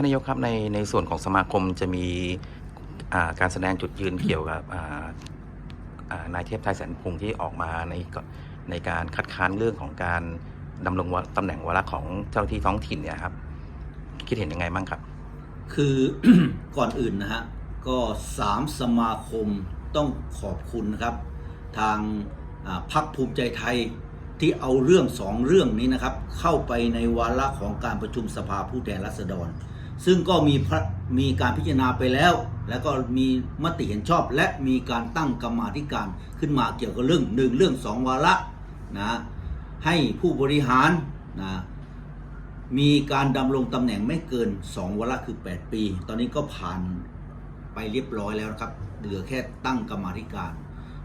านนายกครับในในส่วนของสมาคมจะมีาการแสดงจุดยืนเกี่ยวกับานายเทพไทยแสนพงศ์ที่ออกมาในในการคัดค้านเรื่องของการดำรงตำแหน่งวาระของเจ้าหน้าที่ท้องถิ่นเนี่ยครับ คิดเห็นยังไงบ้างครับ คือก่อนอื่นนะฮะก็สามสมาคมต้องขอบคุณนะครับ ทางาพรรคภูมิใจไทยที่เอาเรื่องสองเรื่องนี้นะครับ เข้าไปในวาระของการประชุมสภาผู้แทนราษฎร ซึ่งก็มีพระมีการพิจารณาไปแล้ว แล้วก็มีมติเห็นชอบ และมีการตั้งกรรมาธิการขึ้นมาเกี่ยวกับเรื่องหนึ่งเรื่องสองวาระนะให้ผู้บริหารนะมีการดำรงตำแหน่งไม่เกิน 2 วาระคือ 8 ปี ตอนนี้ก็ผ่านไปเรียบร้อยแล้วครับ เหลือแค่ตั้งกรรมาธิการ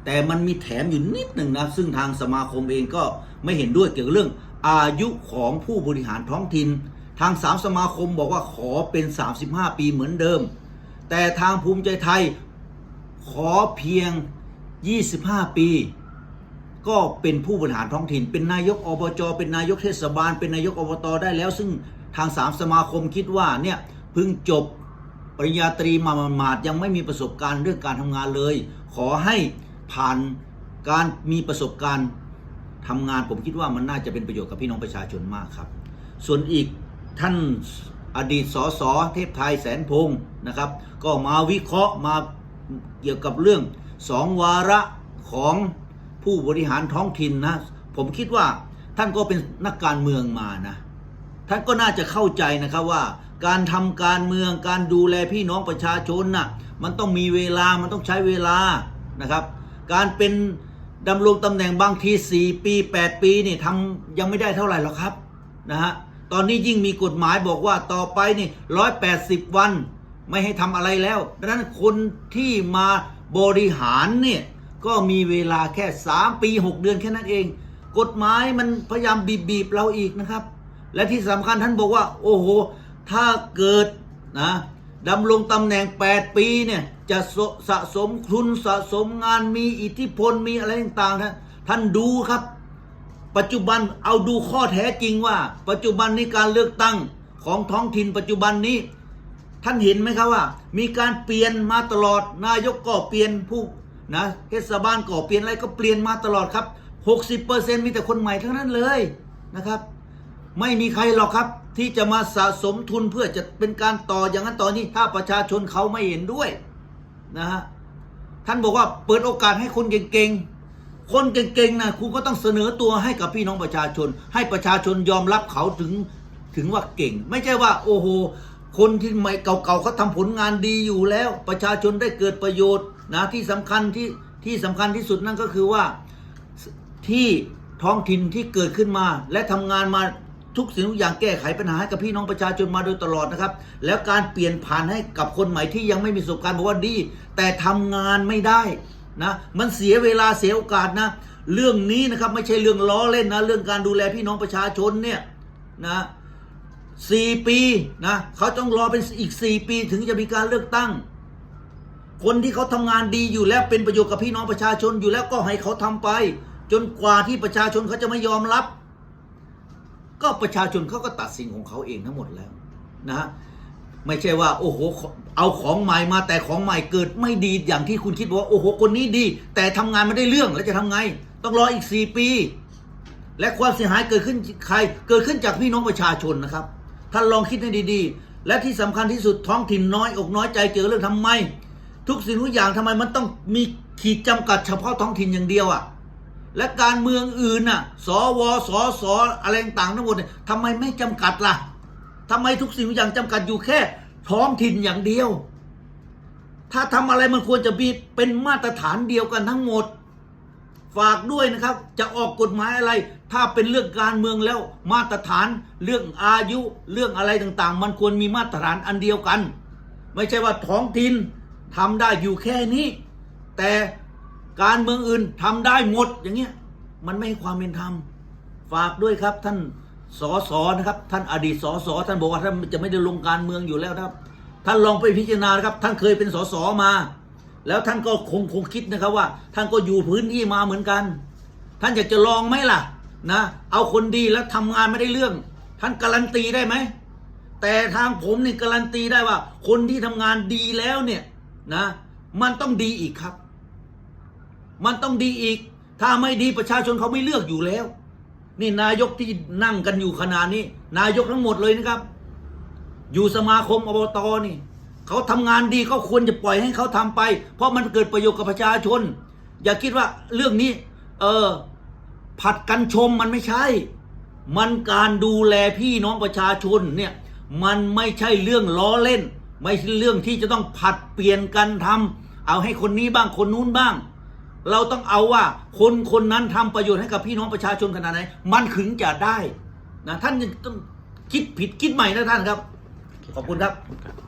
แต่มันมีแถมอยู่นิดหนึ่งนะ ซึ่งทางสมาคมเองก็ไม่เห็นด้วยเกี่ยวกับเรื่องอายุของผู้บริหารท้องถิ่น ทางสามสมาคมบอกว่าขอเป็น 35 ปีเหมือนเดิม แต่ทางภูมิใจไทยขอเพียง 25 ปี ก็เป็นผู้บริหารท้องถิ่น เป็นนายกอบจเป็นนายกเทศบาล เป็นนายกอบตได้แล้ว ซึ่งทางสามสมาคมคิดว่าเนี่ยเพิ่งจบปริญญาตรีมาหมาดยังไม่มีประสบการณ์เรื่องการทำงานเลย ขอให้ผ่านการมีประสบการณ์ทำงานผมคิดว่ามันน่าจะเป็นประโยชน์กับพี่น้องประชาชนมากครับ ส่วนอีก ท่านอดีตสสเทพไทยแสนพงศ์นะครับ ก็มาวิเคราะห์มาเกี่ยวกับเรื่องสองวาระของผู้บริหารท้องถิ่นนะ ผมคิดว่าท่านก็เป็นนักการเมืองมานะ ท่านก็น่าจะเข้าใจนะครับว่า การทำการเมืองการดูแลพี่น้องประชาชนน่ะมันต้องมีเวลามันต้องใช้เวลานะครับ การเป็นดำรงตำแหน่งบางที 4 ปี 8 ปีนี่ทำยังไม่ได้เท่าไหร่หรอกครับนะฮะ ตอนนี้ยิ่งมีกฎหมายบอกว่าต่อไปนี่180วัน ไม่ให้ทำอะไรแล้วดังนั้นคนที่มาบริหารเนี่ยก็มีเวลาแค่ 3 ปี 6 เดือนแค่นั้นเอง กฎหมายมันพยายามบีบบีบเราอีกนะครับ และที่สำคัญท่านบอกว่า โอ้โห ถ้าเกิดนะดำรงตำแหน่ง 8 ปีเนี่ยจะสสะสมทุนสะสมงานมีอิทธิพลมีอะไรต่างๆนะท่านดูครับ ปัจจุบันเอาดูข้อแท้จริงว่า ปัจจุบันนี้การเลือกตั้งของท้องถิ่นปัจจุบันนี้ ท่านเห็นไหมครับว่า มีการเปลี่ยนมาตลอด นายกก็เปลี่ยนผู้นะเทศบาลก็เปลี่ยนอะไรก็เปลี่ยนมาตลอดครับ 60%มีแต่คนใหม่ทั้งนั้นเลยนะครับ ไม่มีใครหรอกครับที่จะมาสะสมทุนเพื่อจะเป็นการต่ออย่างนั้นต่อนี้ถ้าประชาชนเขาไม่เห็นด้วยนะฮะท่านบอกว่าเปิดโอกาสให้คนเก่งๆ คนเก่งๆนะคุณก็ต้องเสนอตัวให้กับพี่น้องประชาชน ให้ประชาชนยอมรับเขาถึงถึงว่าเก่ง ไม่ใช่ว่า โอ้โหคนที่ใหม่เก่าๆเขาทำผลงานดีอยู่แล้ว ประชาชนได้เกิดประโยชน์นะที่สำคัญที่ที่สำคัญที่สุดนั่นก็คือว่าที่ท้องถิ่นที่เกิดขึ้นมา และทำงานมาทุกสิ่งทุกอย่างแก้ไขปัญหาให้กับพี่น้องประชาชนมาโดยตลอดนะครับ แล้วการเปลี่ยนผ่านให้กับคนใหม่ที่ยังไม่มีประสบการณ์บอกว่าดี แต่ทำงานไม่ได้ นะมันเสียเวลาเสียโอกาสนะ เรื่องนี้นะครับไม่ใช่เรื่องล้อเล่นนะ เรื่องการดูแลพี่น้องประชาชนเนี่ยนะสี่ปีนะเขาต้องรอเป็นอีกสี่ปีถึงจะมีการเลือกตั้ง คนที่เขาทำงานดีอยู่แล้วเป็นประโยชน์กับพี่น้องประชาชนอยู่แล้วก็ให้เขาทำไป จนกว่าที่ประชาชนเขาจะไม่ยอมรับ ก็ประชาชนเขาก็ตัดสินของเขาเองทั้งหมดแล้วนะฮะ ไม่ใช่ว่า โอ้โห เอาของใหม่มาแต่ของใหม่เกิดไม่ดีอย่างที่คุณคิดว่าโอ้โหคนนี้ดี แต่ทำงานไม่ได้เรื่องแล้วจะทำไง ต้องรออีกสี่ปี และความเสียหายเกิดขึ้นใคร เกิดขึ้นจากพี่น้องประชาชนนะครับท่านลองคิดให้ดีๆ และที่สำคัญที่สุดท้องถิ่นน้อยอกน้อยใจเกี่ยวกับเรื่องทำไม ทุกสิ่งทุกอย่างทำไมมันต้องมีขีดจำกัดเฉพาะท้องถิ่นอย่างเดียวอะ่ะและการเมืองอื่นน่ะ สว สส อะไรต่างทั้งหมดเนี่ยทำไมไม่จำกัดล่ะ ทำไมทุกสิ่งทุกอย่างจำกัดอยู่แค่ท้องถิ่นอย่างเดียว ถ้าทำอะไรมันควรจะมีเป็นมาตรฐานเดียวกันทั้งหมด ฝากด้วยนะครับ จะออกกฎหมายอะไร ถ้าเป็นเรื่องการเมืองแล้วมาตรฐานเรื่องอายุเรื่องอะไรต่างๆ มันควรมีมาตรฐานอันเดียวกัน ไม่ใช่ว่าท้องถิ่นทำได้อยู่แค่นี้ แต่การเมืองอื่นทำได้หมดอย่างเงี้ยมันไม่ให้ความเป็นธรรมฝากด้วยครับท่าน สอสอนะครับ ท่านอดีตสอสอท่านบอกว่าท่านจะไม่ได้ลงการเมืองอยู่แล้วครับ ท่านลองไปพิจารณานะครับ ท่านเคยเป็นสอสอมา แล้วท่านก็คงคงคิดนะครับว่า ท่านก็อยู่พื้นที่มาเหมือนกัน ท่านอยากจะลองไหมล่ะนะเอาคนดีแล้วทำงานไม่ได้เรื่อง ท่านการันตีได้ไหมแต่ทางผมนี่การันตีได้ว่า คนที่ทำงานดีแล้วเนี่ยนะ มันต้องดีอีกครับ มันต้องดีอีก ถ้าไม่ดีประชาชนเขาไม่เลือกอยู่แล้ว นี่นายกที่นั่งกันอยู่ขนาดนี้ นายกทั้งหมดเลยนะครับ อยู่สมาคมอบตนี่เขาทำงานดีก็ควรจะปล่อยให้เขาทำไป เพราะมันเกิดประโยชน์กับประชาชน อย่าคิดว่าเรื่องนี้ เออผัดกันชมมันไม่ใช่ มันการดูแลพี่น้องประชาชนเนี่ยมันไม่ใช่เรื่องล้อเล่น ไม่ใช่เรื่องที่จะต้องผัดเปลี่ยนกันทำเอาให้คนนี้บ้างคนนู้นบ้าง เราต้องเอาว่าคนคนนั้นทำประโยชน์ให้กับพี่น้องประชาชนขนาดไหน มันถึงจะได้นะท่านต้องคิดผิดคิดใหม่นะท่านครับ ขอบคุณครับครับ